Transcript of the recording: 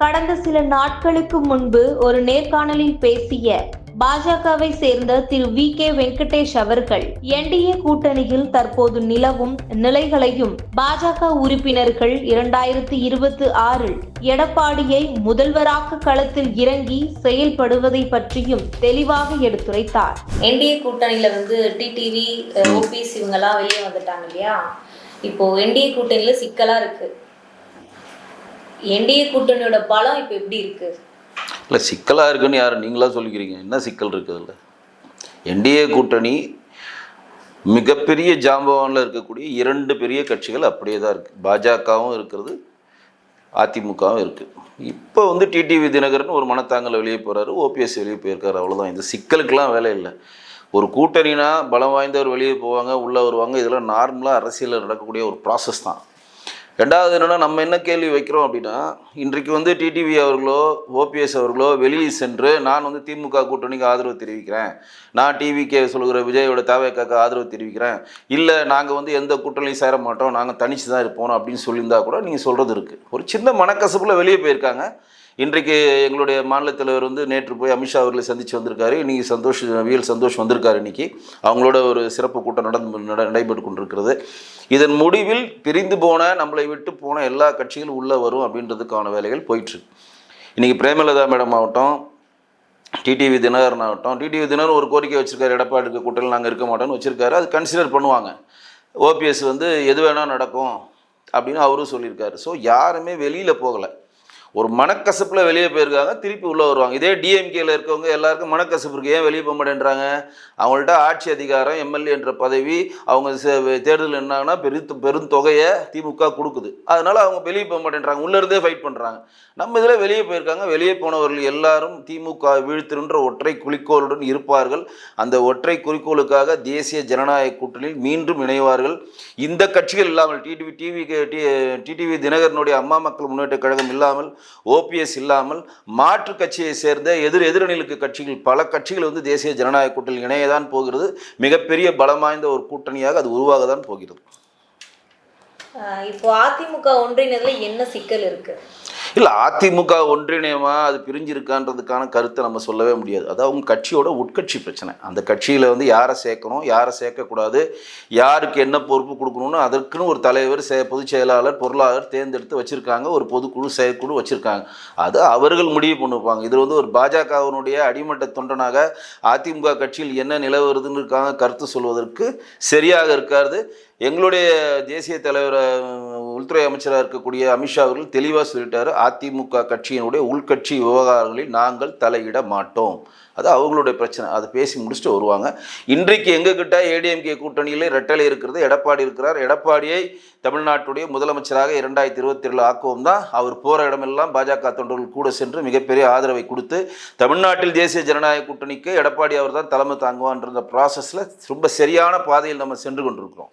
கடந்த சில நாட்களுக்கு முன்பு ஒரு நேர்காணலில் பேசிய பாஜகவை சேர்ந்த திரு வி கே வெங்கடேஷ் அவர்கள் என்டிஏ கூட்டணியில் தற்போது நிலவும் நிலைகளையும் பாஜக உறுப்பினர்கள் இரண்டாயிரத்தி இருபத்தி ஆறில் எடப்பாடியை முதல்வராக்க களத்தில் இறங்கி செயல்படுவதை பற்றியும் தெளிவாக எடுத்துரைத்தார். என்டிஏ கூட்டணியில வந்து டிடிவி ஓபிஎஸ் இவங்கெல்லாம் வெளியே வந்துட்டாங்க இல்லையா? இப்போ என்டிஏ கூட்டணியில சிக்கலா இருக்கு. என்டிஏ கூட்டணியோட பலம் இப்போ எப்படி இருக்கு? இல்லை சிக்கலாக இருக்குன்னு யாரும் நீங்களாக சொல்லிக்கிறீங்க? என்ன சிக்கல் இருக்குது இல்லை என்டிஏ கூட்டணி மிகப்பெரிய ஜாம்பவானில் இருக்கக்கூடிய இரண்டு பெரிய கட்சிகள் அப்படியே தான் இருக்குது பாஜகவும் இருக்கிறது அதிமுகவும் இருக்குது இப்போ வந்து டிடிவி தினகரன் ஒரு மனத்தாங்கல் வெளியே போகிறாரு ஓபிஎஸ் வெளியே போயிருக்காரு அவ்வளோதான் இந்த சிக்கலுக்கெல்லாம் வேலை இல்லை. ஒரு கூட்டணினா பலம் வாய்ந்தவர் வெளியே போவாங்க உள்ளே வருவாங்க இதெல்லாம் நார்மலாக அரசியலில் நடக்கக்கூடிய ஒரு ப்ராசஸ் தான். ரெண்டாவது என்னென்னா நம்ம என்ன கேள்வி வைக்கிறோம் அப்படின்னா இன்றைக்கு வந்து டிடிவி அவர்களோ ஓபிஎஸ் அவர்களோ வெளியே சென்று நான் வந்து திமுக கூட்டணிக்கு ஆதரவு தெரிவிக்கிறேன். நான் டிவிகே சொல்கிற விஜயோட தேவைக்காக ஆதரவு தெரிவிக்கிறேன். இல்லை நாங்கள் வந்து எந்த கூட்டணியும் சேர மாட்டோம். நாங்கள் தனிச்சு தான் இருப்போம் அப்படின்னு சொல்லியிருந்தா கூட நீங்கள் சொல்கிறது இருக்குது ஒரு சின்ன மனக்கசப்பில் வெளியே போயிருக்காங்க. இன்றைக்கு எங்களுடைய மாநில தலைவர் வந்து நேற்று போய் அமித்ஷா அவர்களை சந்தித்து வந்திருக்காரு. இன்றைக்கி சந்தோஷ் விஎல் சந்தோஷ் வந்திருக்காரு இன்னைக்கு. அவங்களோட ஒரு சிறப்பு கூட்டம் நடந்து நடைபெற்று கொண்டிருக்கிறது. இதன் முடிவில் பிரிந்து போன நம்மளை விட்டு போன எல்லா கட்சிகளும் உள்ளே வரும் அப்படின்றதுக்கான வேலைகள் போயிட்டுருக்கு. இன்றைக்கி பிரேமலதா மேடம் ஆகட்டும் டிடிவி தினகரன் ஆகட்டும் டிடிவி தினகரன் ஒரு கோரிக்கை வச்சிருக்காரு. எடப்பாடி கூட்டத்தில் நாங்கள் இருக்க மாட்டோம்னு வச்சுருக்காரு. அது கன்சிடர் பண்ணுவாங்க. ஓபிஎஸ் வந்து எது வேணால் நடக்கும் அப்படின்னு அவரும் சொல்லியிருக்காரு. ஸோ யாருமே வெளியில் போகலை. ஒரு மனக்கசப்பில் வெளியே போயிருக்காங்க திருப்பி உள்ளே வருவாங்க. இதே டிஎம்கேல இருக்கவங்க எல்லாருக்கும் மனக்கசப்பு இருக்கு. ஏன் வெளியே போக மாட்டேன்றாங்க? அவங்கள்ட்ட ஆட்சி அதிகாரம் எம்எல்ஏ என்ற பதவி அவங்க தேர்தல் என்னாங்கன்னா பெரு பெருந்தொகையை திமுக கொடுக்குது. அதனால அவங்க வெளியே போக மாட்டேன்றாங்க. உள்ள இருந்தே ஃபைட் பண்ணுறாங்க நம்ம இதில் வெளியே போயிருக்காங்க. வெளியே போனவர்கள் எல்லாரும் திமுக வீழ்த்திருன்ற ஒற்றை குறிக்கோளுடன் இருப்பார்கள். அந்த ஒற்றை குறிக்கோளுக்காக தேசிய ஜனநாயக கூட்டணியில் மீண்டும் இணைவார்கள். இந்த கட்சிகள் இல்லாமல் டிடிவி டிவி டிடிவி தினகரனுடைய அம்மா மக்கள் முன்னேற்ற கழகம் இல்லாமல் ஓபிஎஸ் இல்லாமல் மாற்று கட்சியை சேர்ந்த எதிர் எதிரணிகளுக்கு கட்சிகள் பல கட்சிகள் வந்து தேசிய ஜனநாயக கூட்டணி இணையதான் போகிறது. மிகப்பெரிய பலம் வாய்ந்த ஒரு கூட்டணியாக அது உருவாக தான் போகிறது இப்போ அதிமுக ஒன்றிணைதுல என்ன சிக்கல் இருக்குது இல்லை அதிமுக ஒன்றிணையமா அது பிரிஞ்சிருக்கான்றதுக்கான கருத்தை நம்ம சொல்லவே முடியாது. அது அவங்க கட்சியோட உட்கட்சி பிரச்சனை. அந்த கட்சியில் வந்து யாரை சேர்க்கணும் யாரை சேர்க்கக்கூடாது யாருக்கு என்ன பொறுப்பு கொடுக்கணும்னு அதற்குன்னு ஒரு தலைவர் செ பொதுச் செயலாளர் பொருளாளர் தேர்ந்தெடுத்து வச்சுருக்காங்க. ஒரு பொதுக்குழு செயற்குழு வச்சுருக்காங்க. அது அவர்கள் முடிவு பண்ணுவாங்க இதில் வந்து ஒரு பாஜகவினுடைய அடிமட்ட தொண்டனாக அதிமுக கட்சியில் என்ன நிலவருதுன்னு இருக்காங்க கருத்து சொல்வதற்கு சரியாக இருக்காது. எங்களுடைய தேசிய தலைவர் உள்துறை அமைச்சராக இருக்கக்கூடிய அமித்ஷா அவர்கள் தெளிவாக சொல்லிட்டாரு. அதிமுக கட்சியினுடைய உள்கட்சி விவகாரங்களில் நாங்கள் தலையிட மாட்டோம். அது அவங்களுடைய பிரச்சனை. அதை பேசி முடிச்சுட்டு வருவாங்க. இன்றைக்கு எங்ககிட்ட ஏடிஎம்கே கூட்டணியில் ரெட்டலை இருக்கிறது எடப்பாடி இருக்கிறார். எடப்பாடியை தமிழ்நாட்டுடைய முதலமைச்சராக இரண்டாயிரத்தி இருபத்தி ஏழு ஆக்குவோம் தான். அவர் போகிற இடமெல்லாம் பாஜக தொண்டர்கள் கூட சென்று மிகப்பெரிய ஆதரவை கொடுத்து தமிழ்நாட்டில் தேசிய ஜனநாயக கூட்டணிக்கு எடப்பாடி அவர் தான் தலைமை தாங்குவான்ற ப்ராசஸில் ரொம்ப சரியான பாதையில் நம்ம சென்று கொண்டிருக்கிறோம்.